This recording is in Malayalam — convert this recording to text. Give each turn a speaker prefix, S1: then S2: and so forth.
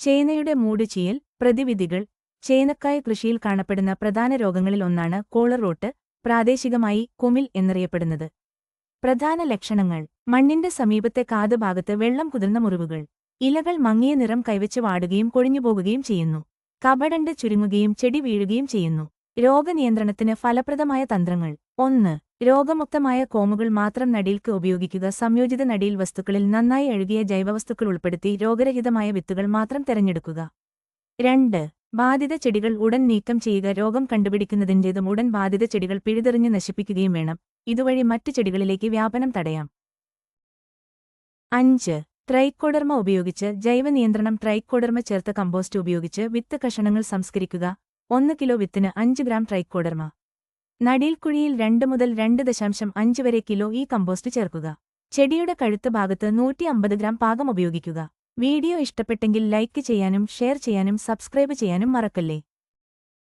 S1: ചേനയുടെ മൂട് ചീയൽ പ്രതിവിധികൾ ചേനക്കായ കൃഷിയിൽ കാണപ്പെടുന്ന പ്രധാന രോഗങ്ങളിൽ ഒന്നാണ് കോളറോട്ട് പ്രാദേശികമായി കുമിൽ എന്നറിയപ്പെടുന്നത്. പ്രധാന ലക്ഷണങ്ങൾ. മണ്ണിന്റെ സമീപത്തെ കാതുഭാഗത്ത് വെള്ളം കുതിർന്ന മുറിവുകൾ. ഇലകൾ മങ്ങിയ നിറം കൈവച്ച് വാടുകയും കൊഴിഞ്ഞുപോകുകയും ചെയ്യുന്നു. കപടണ്ട് ചുരുങ്ങുകയും ചെടി വീഴുകയും ചെയ്യുന്നു. രോഗനിയന്ത്രണത്തിന് ഫലപ്രദമായ തന്ത്രങ്ങൾ. ഒന്ന്. രോഗമുക്തമായ കോമുകൾ മാത്രം നടീൽക്ക് ഉപയോഗിക്കുക. സംയോജിത നടീൽ വസ്തുക്കളിൽ നന്നായി എഴുകിയ ജൈവവസ്തുക്കൾ ഉൾപ്പെടുത്തി രോഗരഹിതമായ വിത്തുകൾ മാത്രം തിരഞ്ഞെടുക്കുക. രണ്ട് ബാധിത ചെടികൾ ഉടൻ നീക്കം ചെയ്യുക. രോഗം കണ്ടുപിടിക്കുന്നതിന്റെതും ഉടൻ ബാധിത ചെടികൾ പിഴുതെറിഞ്ഞ് നശിപ്പിക്കുകയും വേണം. ഇതുവഴി മറ്റു ചെടികളിലേക്ക് വ്യാപനം തടയാം. അഞ്ച് ട്രൈക്കോഡർമ ഉപയോഗിച്ച് ജൈവനിയന്ത്രണം ട്രൈക്കോഡർമ ചേർത്ത കമ്പോസ്റ്റ് ഉപയോഗിച്ച് വിത്ത് കഷണങ്ങൾ സംസ്കരിക്കുക. ഒന്ന് കിലോ വിത്തിന് അഞ്ച് ഗ്രാം ട്രൈക്കോഡർമ. നടീൽക്കുഴിയിൽ രണ്ട് മുതൽ രണ്ട് ദശാംശം അഞ്ച് വരെ കിലോ ഈ കമ്പോസ്റ്റ് ചേർക്കുക. ചെടിയുടെ കഴുത്ത് ഭാഗത്ത് നൂറ്റി അമ്പത് ഗ്രാം പാകം ഉപയോഗിക്കുക. വീഡിയോ ഇഷ്ടപ്പെട്ടെങ്കിൽ ലൈക്ക് ചെയ്യാനും ഷെയർ ചെയ്യാനും സബ്സ്ക്രൈബ് ചെയ്യാനും മറക്കല്ലേ?